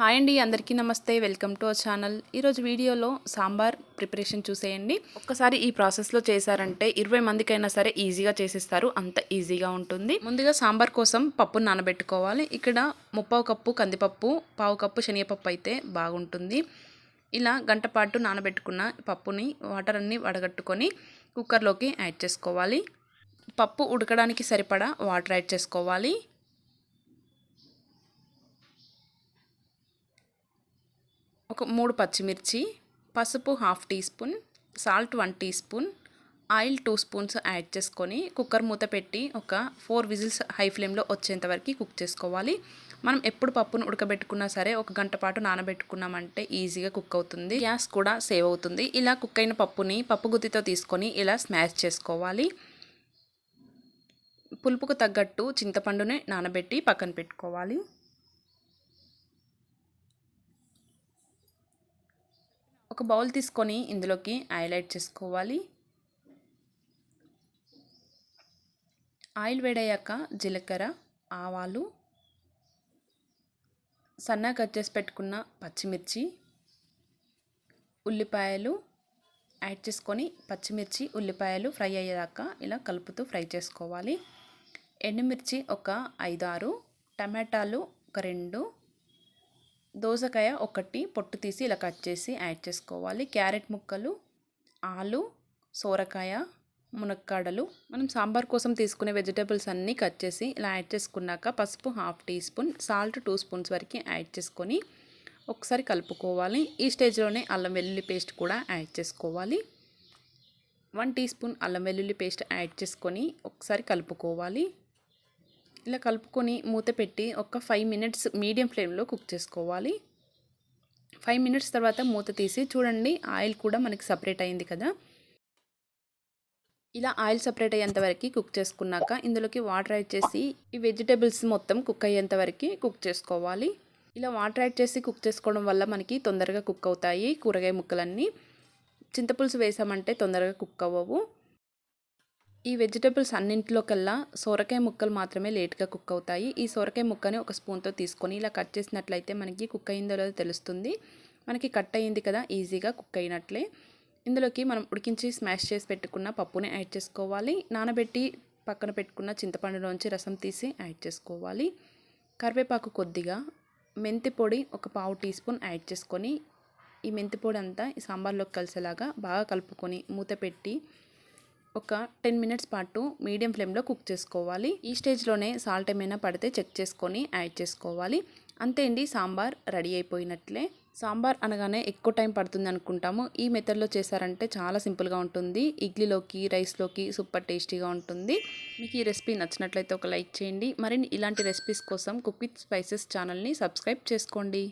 Hi అండి అందరికీ నమస్తే. Welcome to our channel. ఈరోజు వీడియోలో సాంబార్ ప్రిపరేషన్ చూసేయండి. ఒక్కసారి ఈ ప్రాసెస్లో చేశారంటే ఇరవై మందికైనా సరే ఈజీగా చేసేస్తారు. అంత ఈజీగా ఉంటుంది. ముందుగా సాంబార్ కోసం పప్పును నానబెట్టుకోవాలి. ఇక్కడ ముప్పావు కప్పు కందిపప్పు పావు కప్పు శనగపప్పు అయితే బాగుంటుంది. ఇలా గంట పాటు నానబెట్టుకున్న పప్పుని వాటర్ అన్ని వడగట్టుకొని కుక్కర్లోకి యాడ్ చేసుకోవాలి. పప్పు ఉడకడానికి సరిపడా వాటర్ యాడ్ చేసుకోవాలి. ఒక మూడు పచ్చిమిర్చి పసుపు half teaspoon salt one teaspoon oil two spoons add చేసుకొని కుక్కర్ మూత పెట్టి ఒక ఫోర్ విజిల్స్ హై ఫ్లేమ్లో వచ్చేంత వరకు కుక్ చేసుకోవాలి. మనం ఎప్పుడు పప్పును ఉడకబెట్టుకున్నా సరే ఒక గంట పాటు నానబెట్టుకున్నామంటే ఈజీగా కుక్ అవుతుంది. గ్యాస్ కూడా సేవ్ అవుతుంది. ఇలా కుక్ అయిన పప్పుని పప్పు గుత్తితో తీసుకొని ఇలా స్మాష్ చేసుకోవాలి. పులుపుకు తగ్గట్టు చింతపండుని నానబెట్టి పక్కన పెట్టుకోవాలి. ఒక బౌల్ తీసుకొని ఇందులోకి ఆయిలైట్ చేసుకోవాలి. ఆయిల్ వేడయ్యాక జీలకర్ర ఆవాలు సన్నగా కట్ చేసి పెట్టుకున్న పచ్చిమిర్చి ఉల్లిపాయలు యాడ్ చేసుకొని పచ్చిమిర్చి ఉల్లిపాయలు ఫ్రై అయ్యేదాకా ఇలా కలుపుతూ ఫ్రై చేసుకోవాలి. ఎండుమిర్చి ఒక ఐదు ఆరు టమాటాలు ఒక రెండు దోసకాయ ఒకటి పొట్టు తీసి ఇలా కట్ చేసి యాడ్ చేసుకోవాలి. క్యారెట్ ముక్కలు ఆలు సోరకాయ మునక్కాడలు. మనం సాంబార్ కోసం తీసుకునే వెజిటేబుల్స్ అన్నీ కట్ చేసి ఇలా యాడ్ చేసుకున్నాక పసుపు half teaspoon salt two spoons వరకు యాడ్ చేసుకొని ఒకసారి కలుపుకోవాలి. ఈ స్టేజ్లోనే అల్లం వెల్లుల్లి పేస్ట్ కూడా యాడ్ చేసుకోవాలి. వన్ టీ స్పూన్ అల్లం వెల్లుల్లి పేస్ట్ యాడ్ చేసుకొని ఒకసారి కలుపుకోవాలి. ఇలా కలుపుకొని మూత పెట్టి ఒక ఫైవ్ మినిట్స్ మీడియం ఫ్లేమ్లో కుక్ చేసుకోవాలి. ఫైవ్ మినిట్స్ తర్వాత మూత తీసి చూడండి ఆయిల్ కూడా మనకి సపరేట్ అయింది కదా. ఇలా ఆయిల్ సపరేట్ అయ్యేంత వరకు కుక్ చేసుకున్నాక ఇందులోకి వాటర్ యాడ్ చేసి ఈ వెజిటేబుల్స్ మొత్తం కుక్ అయ్యేంత వరకు కుక్ చేసుకోవాలి. ఇలా వాటర్ యాడ్ చేసి కుక్ చేసుకోవడం వల్ల మనకి తొందరగా కుక్ అవుతాయి కూరగాయ ముక్కలన్నీ. చింతపులుసు వేసామంటే తొందరగా కుక్ అవ్వవు. ఈ వెజిటేబుల్స్ అన్నింటిలో కల్లా సొరకాయ ముక్కలు మాత్రమే లేట్గా కుక్ అవుతాయి ఈ సొరకాయ ముక్కని ఒక స్పూన్తో తీసుకొని ఇలా కట్ చేసినట్లయితే మనకి కుక్ అయిందో లేదో తెలుస్తుంది. మనకి కట్ అయ్యింది కదా ఈజీగా కుక్ అయినట్లే. ఇందులోకి మనం ఉడికించి స్మాష్ చేసి పెట్టుకున్న పప్పుని యాడ్ చేసుకోవాలి. నానబెట్టి పక్కన పెట్టుకున్న చింతపండులోంచి రసం తీసి యాడ్ చేసుకోవాలి. కరివేపాకు కొద్దిగా మెంతి పొడి ఒక పావు టీ స్పూన్ యాడ్ చేసుకొని ఈ మెంతి పొడి అంతా ఈ సాంబార్లోకి కలిసేలాగా బాగా కలుపుకొని మూత పెట్టి ఒక టెన్ మినిట్స్ పాటు మీడియం ఫ్లేమ్లో కుక్ చేసుకోవాలి. ఈ స్టేజ్లోనే సాల్ట్ ఏమైనా పడితే చెక్ చేసుకొని యాడ్ చేసుకోవాలి. అంతే అండి సాంబార్ రెడీ అయిపోయినట్లే. సాంబార్ అనగానే ఎక్కువ టైం పడుతుంది అనుకుంటాము. ఈ మెథడ్లో చేశారంటే చాలా సింపుల్గా ఉంటుంది. ఇడ్లీలోకి రైస్లోకి సూపర్ టేస్టీగా ఉంటుంది. మీకు ఈ రెసిపీ నచ్చినట్లయితే ఒక లైక్ చేయండి. మరిన్ని ఇలాంటి రెసిపీస్ కోసం కుక్ విత్ స్పైసెస్ ఛానల్ని సబ్స్క్రైబ్ చేసుకోండి.